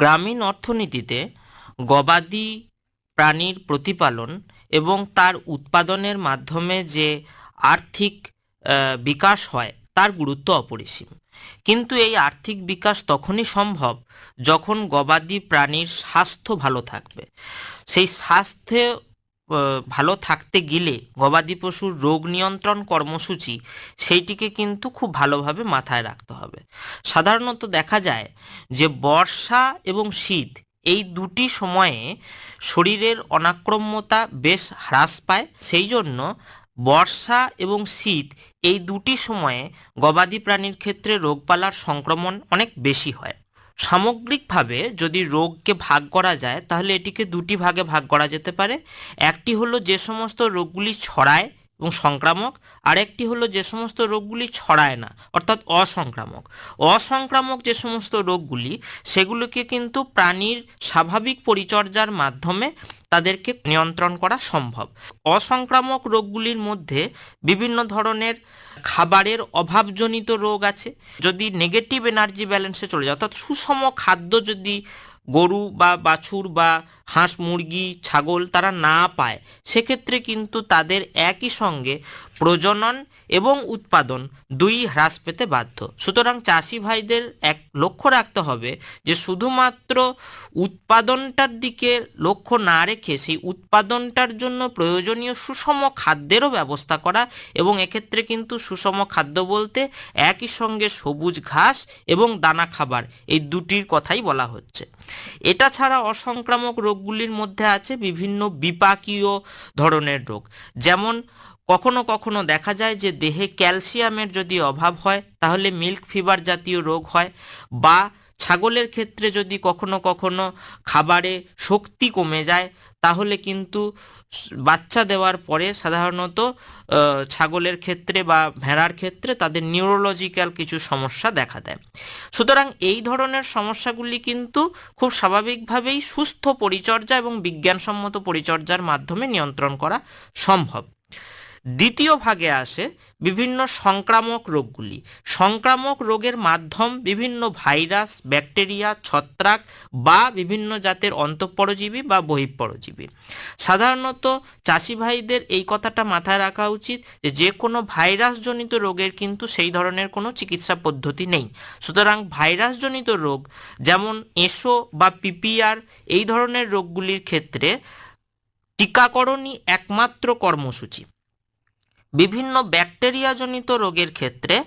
গ্রামীণ অর্থনীতিতে গবাদি প্রাণীর প্রতিপালন এবং তার উৎপাদনের মাধ্যমে যে আর্থিক বিকাশ হয়, তার গুরুত্ব অপরিসীম। কিন্তু এই আর্থিক বিকাশ তখনই সম্ভব যখন গবাদি প্রাণীর স্বাস্থ্য ভালো থাকবে। সেই স্বাস্থ্যে ভালো থাকতে গেলে গবাদি পশুর রোগ নিয়ন্ত্রণ কর্মসূচি সেইটিকে কিন্তু খুব ভালোভাবে মাথায় রাখতে হবে। সাধারণত দেখা যায় যে বর্ষা এবং শীত এই দুটি সময়ে শরীরের অনাক্রম্যতা বেশ হ্রাস পায়। সেই জন্য বর্ষা এবং শীত এই দুটি সময়ে গবাদি প্রাণীর ক্ষেত্রে রোগপালার সংক্রমণ অনেক বেশি হয়। সামগ্রিকভাবে যদি রোগকে ভাগ করা যায়, তাহলে এটিকে দুটি ভাগে ভাগ করা যেতে পারে। একটি হলো যে সমস্ত রোগগুলি ছড়ায় এবং সংক্রামক। আরেকটি হলো যে সমস্ত রোগগুলি ছড়ায় না, অর্থাৎ অসংক্রামক। অসংক্রামক যে সমস্ত রোগগুলি, সেগুলোকে কিন্তু প্রাণীর স্বাভাবিক পরিচর্যার মাধ্যমে তাদেরকে নিয়ন্ত্রণ করা সম্ভব। অসংক্রামক রোগগুলির মধ্যে বিভিন্ন ধরনের খাবারের অভাবজনিত রোগ আছে। যদি নেগেটিভ এনার্জি ব্যালেন্সে চলে যায়, অর্থাৎ সুষম খাদ্য যদি গরু বা বাছুর বা হাঁস, মুরগি, ছাগল তারা না পায়। সেক্ষেত্রে কিন্তু তাদের একই সঙ্গে প্রজনন এবং উৎপাদন দুই হ্রাস পেতে বাধ্য। সুতরাং চাষি ভাইদের এক লক্ষ্য রাখতে হবে যে শুধুমাত্র উৎপাদনটার দিকে লক্ষ্য না রেখে সেই উৎপাদনটার জন্য প্রয়োজনীয় সুষম খাদ্যেরও ব্যবস্থা করা এবং এক্ষেত্রে কিন্তু সুষম খাদ্য বলতে একই সঙ্গে সবুজ ঘাস এবং দানা খাবার, এই দুটির কথাই বলা হচ্ছে। এটা ছাড়া অসংক্রামক রোগগুলির মধ্যে আছে বিভিন্ন বিপাকীয় ধরনের রোগ। যেমন কখনো কখনো দেখা যায় যে দেহে ক্যালসিয়ামের যদি অভাব হয়, তাহলে মিল্ক ফিভার জাতীয় রোগ হয় বা ছাগলের ক্ষেত্রে যদি কখনো কখনো খাবারে শক্তি কমে যায়, তাহলে কিন্তু বাচ্চা দেওয়ার পরে সাধারণত ছাগলের ক্ষেত্রে বা ভেড়ার ক্ষেত্রে তাদের নিউরোলজিক্যাল কিছু সমস্যা দেখা দেয়। সুতরাং এই ধরনের সমস্যাগুলি কিন্তু খুব স্বাভাবিকভাবেই সুস্থ পরিচর্যা এবং বিজ্ঞানসম্মত পরিচর্যার মাধ্যমে নিয়ন্ত্রণ করা সম্ভব। দ্বিতীয় ভাগে আসে বিভিন্ন সংক্রামক রোগগুলি। সংক্রামক রোগের মাধ্যম বিভিন্ন ভাইরাস, ব্যাকটেরিয়া, ছত্রাক বা বিভিন্ন জাতের অন্তঃপরজীবী বা বহিঃপরজীবী। সাধারণত চাষি ভাইদের এই কথাটা মাথায় রাখা উচিত যে যে কোনো ভাইরাসজনিত রোগের কিন্তু সেই ধরনের কোনো চিকিৎসা পদ্ধতি নেই। সুতরাং ভাইরাসজনিত রোগ যেমন এসো বা পিপিআর এই ধরনের রোগগুলির ক্ষেত্রে টিকাকরণই একমাত্র কর্মসূচি। বিভিন্ন ব্যাকটেরিয়াজনিত রোগের ক্ষেত্রে,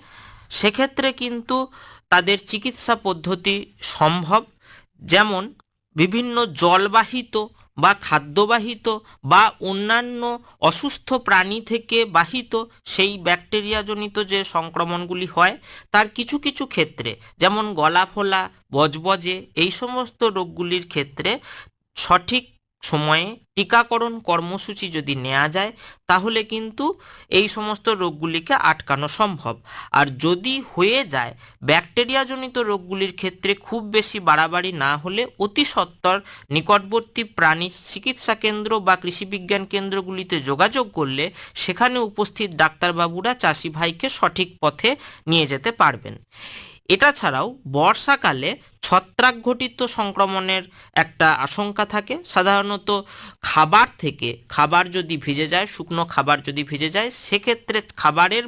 সেক্ষেত্রে কিন্তু তাদের চিকিৎসা পদ্ধতি সম্ভব। যেমন বিভিন্ন জলবাহিত বা খাদ্যবাহিত বা অন্যান্য অসুস্থ প্রাণী থেকে বাহিত সেই ব্যাকটেরিয়াজনিত যে সংক্রমণগুলি হয়, তার কিছু কিছু ক্ষেত্রে, যেমন গলা ফোলা বজবজে, এই সমস্ত রোগগুলির ক্ষেত্রে সঠিক সময়ে টিকাকরণ কর্মসূচি যদি নেওয়া যায়, তাহলে কিন্তু এই সমস্ত রোগগুলিকে আটকানো সম্ভব। আর যদি হয়ে যায়, ব্যাকটেরিয়াজনিত রোগগুলির ক্ষেত্রে খুব বেশি বাড়াবাড়ি না হলে অতি সত্বর নিকটবর্তী প্রাণী চিকিৎসা কেন্দ্র বা কৃষি বিজ্ঞান কেন্দ্রগুলিতে যোগাযোগ করলে সেখানে উপস্থিত ডাক্তারবাবুরা চাষি ভাইকে সঠিক পথে নিয়ে যেতে পারবেন। এটা ছাড়াও বর্ষাকালে ছত্রাক ঘটিত সংক্রমণের একটা আশঙ্কা থাকে। সাধারণত খাবার থেকে খাবার যদি ভিজে যায়, শুকনো খাবার যদি ভিজে যায়, সেক্ষেত্রে খাবারের